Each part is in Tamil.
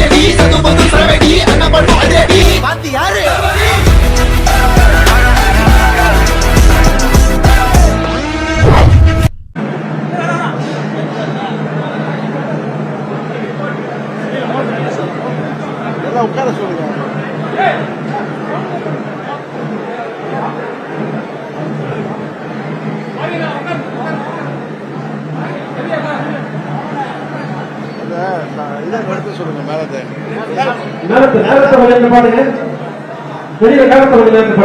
அதிரடி சத்து பத்து சரவெடி அண்ணன் பண்ணும் அதிரடி பாத்தி யாரு? உட்கார சொல்லுங்க இதை நிறுத்த சொல்லுங்க மேலத்தை நேரத்தை நேரத்தை கொஞ்சம் பாருங்க வெளியில நேரத்தை கொஞ்சம்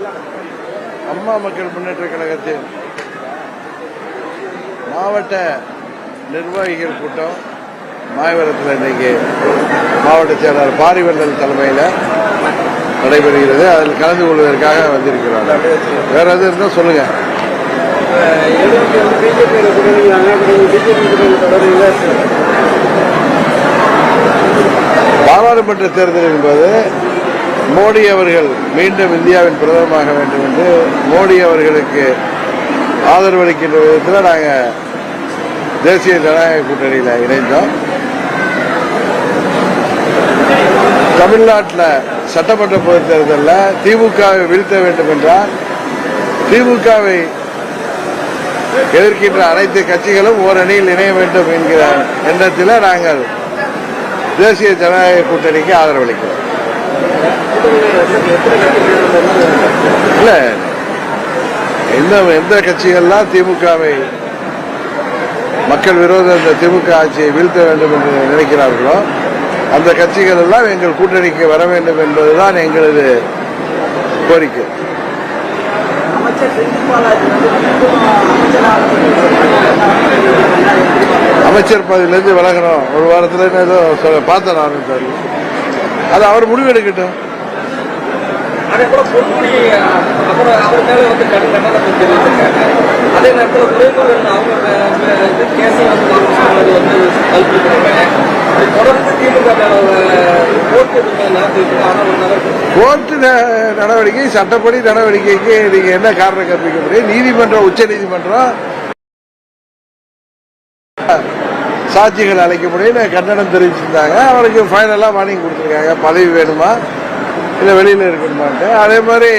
அம்மா மக்கள் முன்னேற்ற கழகத்தின் மாவட்ட நிர்வாகிகள் கூட்டம் மாயவரத்தில் இன்னைக்கு மாவட்ட செயலாளர் பாரிவள்ளல் தலைமையில் நடைபெறுகிறது. அதில் கலந்து கொள்வதற்காக வந்திருக்கிறாங்க வேற எதுவும் இருந்தால் சொல்லுங்க. பாராளுமன்ற தேர்தல் என்பது மோடி அவர்கள் மீண்டும் இந்தியாவின் பிரதமராக வேண்டும் என்று மோடி அவர்களுக்கு ஆதரவளிக்கின்ற விதத்தில் நாங்கள் தேசிய ஜனநாயக கூட்டணியில் இணைந்தோம். தமிழ்நாட்டில் சட்டமன்ற பொதுத் தேர்தலில் திமுகவை வீழ்த்த வேண்டும் என்றால் திமுகவை எதிர்க்கின்ற அனைத்து கட்சிகளும் ஓரணியில் இணைய வேண்டும் என்கிற எண்ணத்தில் நாங்கள் தேசிய ஜனநாயக கூட்டணிக்கு ஆதரவளிக்கிறோம் இல்ல. எந்த எந்த கட்சிகள்லாம் திமுகவை மக்கள் விரோத இந்த திமுக ஆட்சியை வீழ்த்த வேண்டும் என்று நினைக்கிறார்களோ அந்த கட்சிகள் எல்லாம் எங்கள் கூட்டணிக்கு வர வேண்டும் என்பதுதான் எங்களது கோரிக்கை. அமைச்சர் பதவியிலிருந்து விலகணும். ஒரு வாரத்தில் ஏதோ பார்த்தேன் நான். அது அவர் முடிவெடுக்கட்டும். அதே போல பொன்முடி அப்புறம் அவர் மேல வந்து கடும் கண்டனத்தை தெரிவிச்சிருக்காங்க அதே நேரத்தில் துறைமுருகன் அவங்க மே- இது கேஸை வந்து வாபஸ் வாங்குறது வந்து கல்பிக்கிறாங்க அது தொடர்ந்து திமுக கோர்ட்டு நடவடிக்கை சட்டப்படி நடவடிக்கைக்கு நீங்க என்ன காரணம் கற்பிக்க முடியும் நீதிமன்றம் உச்ச நீதிமன்றம் சாட்சிகள் அழைக்க முடியும் கண்டனம் தெரிவிச்சிருந்தாங்க. அவருக்கு ஃபைனலாக வார்னிங் கொடுத்துருக்காங்க. பதவி வேணுமா? இல்லை வெளியில் இருக்கணுமான்ட்டு அதே மாதிரி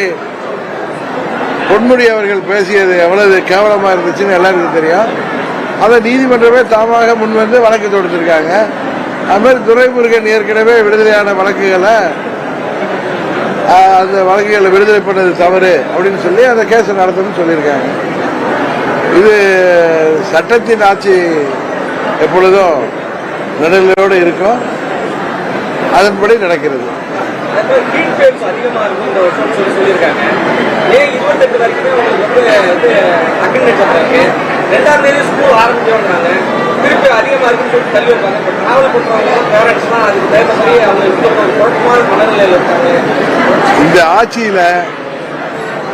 பொன்முடி அவர்கள் பேசியது எவ்வளவு கேவலமாக இருந்துச்சுன்னு எல்லாருக்கும் தெரியும். அதை நீதிமன்றமே தாமாக முன்வந்து வழக்கு தொடுத்திருக்காங்க. அதுமாதிரி துரைமுருகன் ஏற்கனவே விடுதலையான வழக்குகளை அந்த வழக்குகளை விடுதலை பண்ணது தவறு அப்படின்னு சொல்லி அந்த கேஸை நடத்தணும்னு சொல்லியிருக்காங்க. இது சட்டத்தின் ஆட்சி எப்பொழுதும் நடுநிலையோடு இருக்கும். அதன்படி நடக்கிறது. ஹீட் வேவ்ஸ் அதிகமாக இருக்கும் இந்த வருஷம் சொல்லி சொல்லியிருக்காங்க ஏன் இருபத்தெட்டு வரைக்குமே உங்களுக்கு வந்து இது அக்ரிமெண்ட் இருக்கு ரெண்டாம் தேதி ஸ்கூல் ஆரம்பிச்சோன்றாங்க திருப்பி அதிகமாக இருக்குன்னு சொல்லி தள்ளி வைப்பாங்க இப்போ டிராவல் பண்ணுறவங்க பேரண்ட்ஸ்லாம் அதுக்கு தகுந்த மாதிரி அவங்க இது குழப்பமான மனநிலையில் இருக்காங்க இந்த ஆட்சியில்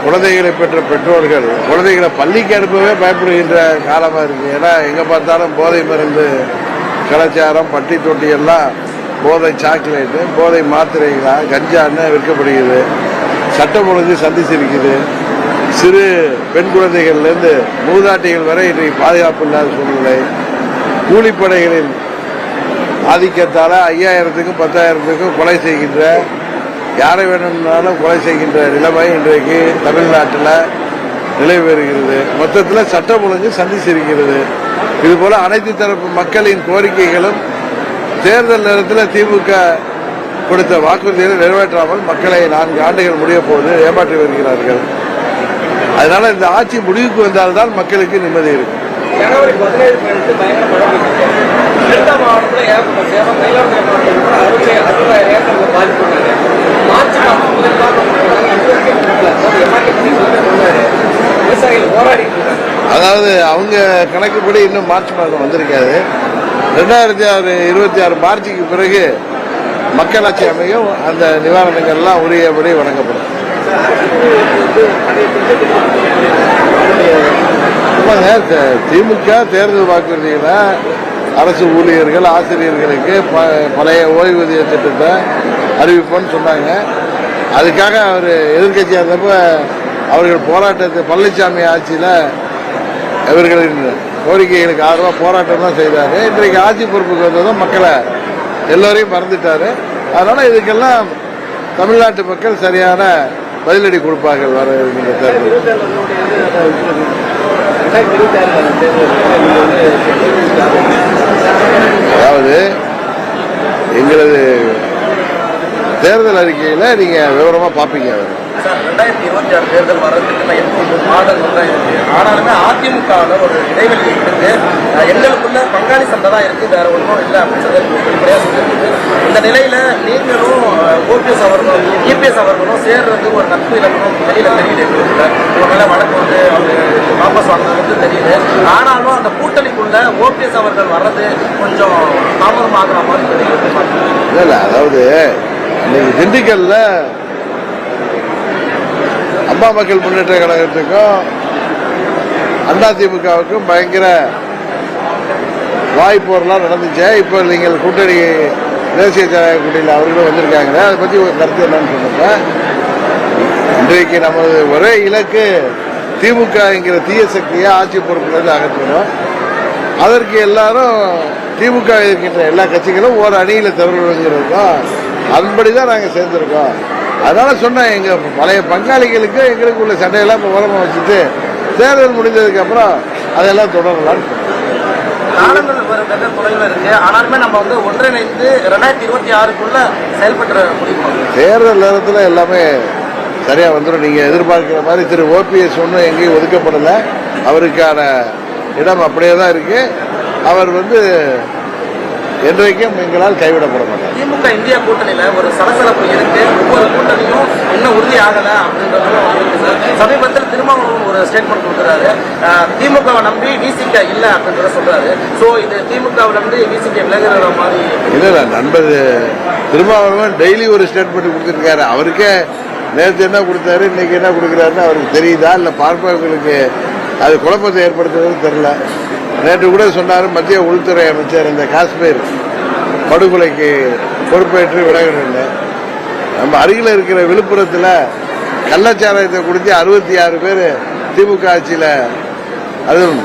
குழந்தைகளை பெற்ற பெற்றோர்கள் குழந்தைகளை பள்ளிக்கு அனுப்பவே பயப்படுகின்ற காலமாக இருக்கு. ஏன்னா எங்கே பார்த்தாலும் போதை மருந்து கலாச்சாரம் பட்டி தொட்டி எல்லாம் போதை சாக்லேட்டு போதை மாத்திரைகளாக கஞ்சான்னு விற்கப்படுகிறது? சட்டம் ஒழுங்கு சந்திச்சிருக்குது. சிறு பெண் குழந்தைகள்லேருந்து மூதாட்டிகள் வரை இன்றைக்கு பாதுகாப்பு இல்லாத சூழ்நிலை. கூலிப்படைகளின் ஆதிக்கத்தால் ஐயாயிரத்துக்கும் பத்தாயிரத்துக்கும் கொலை செய்கின்ற யாரை வேணும்னாலும் கொலை செய்கின்ற நிலைமை இன்றைக்கு தமிழ்நாட்டில் நிலை பெறுகிறது மொத்தத்தில் சட்டம் ஒழுங்கு சந்திச்சிருக்கிறது. இதுபோல் அனைத்து தரப்பு மக்களின் கோரிக்கைகளும் தேர்தல் நேரத்தில் திமுக கொடுத்த வாக்குறுதிகளை நிறைவேற்றாமல் மக்களை நான்கு ஆண்டுகள் முடிய போது ஏமாற்றி வருகிறார்கள். அதனால இந்த ஆட்சி முடிவுக்கு வந்தால்தான் மக்களுக்கு நிம்மதி இருக்கும். ஜனவரி பதினேழு பயங்கர மழை மாவட்டத்தில் மயிலாடுதுறை மாவட்டத்தில் கூட அறுபது அறுபதாயிரம் ஏக்கர்கள் மார்ச் மாதம் முதல் அதாவது அவங்க கணக்குப்படி இன்னும் மார்ச் மாதம் வந்திருக்காது. ரெண்டாயிரத்தி ஆறு இருபத்தி ஆறு மார்ச்சுக்கு பிறகு மக்களாட்சி அமையும். அந்த நிவாரணங்கள்லாம் உரியபடி வழங்கப்படும். ஆமாங்க திமுக தேர்தல் வாக்குறுதினா அரசு ஊழியர்கள் ஆசிரியர்களுக்கு ப- பழைய ஓய்வூதிய திட்டத்தை அறிவிப்போம்னு சொன்னாங்க. அதுக்காக அவர் எதிர்க்கட்சியாக இருந்தப்ப அவர்கள் போராட்டத்தை பழனிசாமி ஆட்சியில் இவர்களின் கோரிக்கைகளுக்கு ஆதரவாக போராட்டம் தான் செய்தார். இன்றைக்கு ஆட்சி பொறுப்புக்கு வந்ததும் மக்களை எல்லோரையும் மறந்துட்டாரு. அதனால் இதுக்கெல்லாம் தமிழ்நாட்டு மக்கள் சரியான பதிலடி கொடுப்பார்கள் வர இருக்கின்ற தேர்தல் அதாவது எங்களது தேர்தல் அறிக்கையில் நீங்கள் விவரமாக பார்ப்பீங்க அவர் சார் ரெண்டாயிரத்தி இருபத்தி ஆறு தேர்தல் வர்றதுக்கு நான் எட்டு மாதங்கள் தான் இருக்கு ஆனாலுமே அதிமுகவில் ஒரு இடைவெளி இருக்கு எங்களுக்குள்ள பங்காளி சண்டை தான் இருக்கு வேற ஒன்றும் இல்லை அப்படின்னு சொல்லி வெளிப்படையாக சொல்லியிருக்கு இந்த நிலையில நீங்களும் ஓபிஎஸ் அவர்களும் இபிஎஸ் அவர்களும் சேர்றது ஒரு நட்பு இலக்கணம் வெளியில தெரியுது எங்களுக்குள்ள மேல வழக்கு வந்து அவங்க வாபஸ் வாங்கினது தெரியுது ஆனாலும் அந்த கூட்டணிக்குள்ள ஓபிஎஸ் அவர்கள் வர்றது கொஞ்சம் தாமதம் மாதிரி தெரியுது. இல்ல அதாவது இன்னைக்கு திண்டுக்கல்ல அம்மா மக்கள் முன்னேற்ற கழகத்துக்கும் அதிமுகவுக்கும் பயங்கர வாய்ப்போரெல்லாம் நடந்துச்சு. இப்போ நீங்கள் கூட்டணி தேசிய ஜனநாயக கூட்டணியில் அவர்களும் வந்திருக்காங்க. அதை பற்றி ஒரு கருத்து என்னன்னு சொன்னாங்க இன்றைக்கு நமது ஒரே இலக்கு திமுக என்கிற தீய சக்தியை ஆட்சி பொறுப்பிலிருந்து அகற்றணும். அதற்கு எல்லாரும் திமுக இருக்கின்ற எல்லா கட்சிகளும் ஒரு அணியில் தவறுங்கிறது தான் தான் நாங்கள் சேர்ந்திருக்கோம். அதனால சொன்னேன் எங்க பழைய பங்காளிகளுக்கு எங்களுக்கு உள்ள சண்டையெல்லாம் இப்போ உரமா வச்சுட்டு தேர்தல் முடிஞ்சதுக்கு அப்புறம் அதெல்லாம். காலங்கள் வெகு இருக்கு. ஆனாலுமே நம்ம வந்து ஒன்றிணைந்து ரெண்டாயிரத்தி இருபத்தி ஆறுக்குள்ள செயல்பட்டு முடியுமா தேர்தல் நேரத்தில் எல்லாமே சரியா வந்துடும் நீங்க எதிர்பார்க்கிற மாதிரி திரு ஓபிஎஸ் ஒன்றும் எங்கேயும் ஒதுக்கப்படலை. அவருக்கான இடம் அப்படியே தான் இருக்கு. அவர் வந்து என்றைக்கும் எங்களால் கைவிடப்பட மாட்டார் திமுக இந்தியா கூட்டணியில ஒரு சலசலப்பு இருக்கு. ஒவ்வொரு கூட்டணியும் இன்னும் உறுதி ஆகல சார் சமீபத்தில் திருமாவளவன் ஒரு ஸ்டேட்மெண்ட் கொடுக்குறாரு. திமுகவை நம்பி விசிக இல்ல அப்படின்றத சொல்றாரு. சோ இது திமுகவை நம்பி விசிக விலகுற மாதிரி இல்ல இல்ல நண்பர் திருமாவளவன் டெய்லி ஒரு ஸ்டேட்மெண்ட் கொடுத்துருக்காரு. அவருக்கே நேற்று என்ன கொடுத்தாரு இன்னைக்கு என்ன கொடுக்குறாருன்னு அவருக்கு தெரியுதா? இல்ல பார்ப்பவர்களுக்கு அது குழப்பத்தை ஏற்படுத்துறதுன்னு தெரியல. நேற்று கூட சொன்னார் மத்திய உள்துறை அமைச்சர் இந்த காஷ்மீர் படுகொலைக்கு பொறுப்பேற்று விலகணும்னு நம்ம அருகில் இருக்கிற விழுப்புரத்தில் கள்ளச்சாராயத்தை குடித்து அறுபத்தி ஆறு பேர் திமுக ஆட்சியில் அதுவும்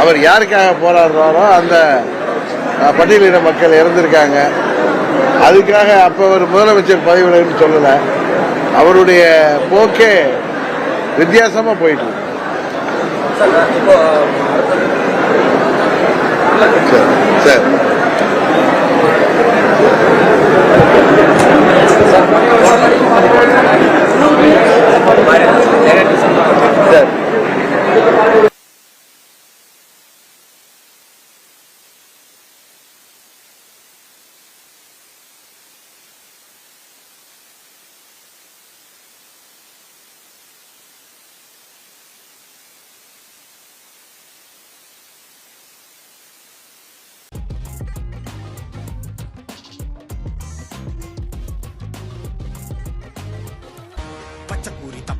அவர் யாருக்காக போராடுறாரோ அந்த பட்டியலின மக்கள் இறந்திருக்காங்க. அதுக்காக அப்ப அவர் முதலமைச்சர் பதவி விலகுன்னு சொல்லல. அவருடைய போக்கே வித்தியாசமா போயிட்டு இருக்கு. சார் இப்போ சரி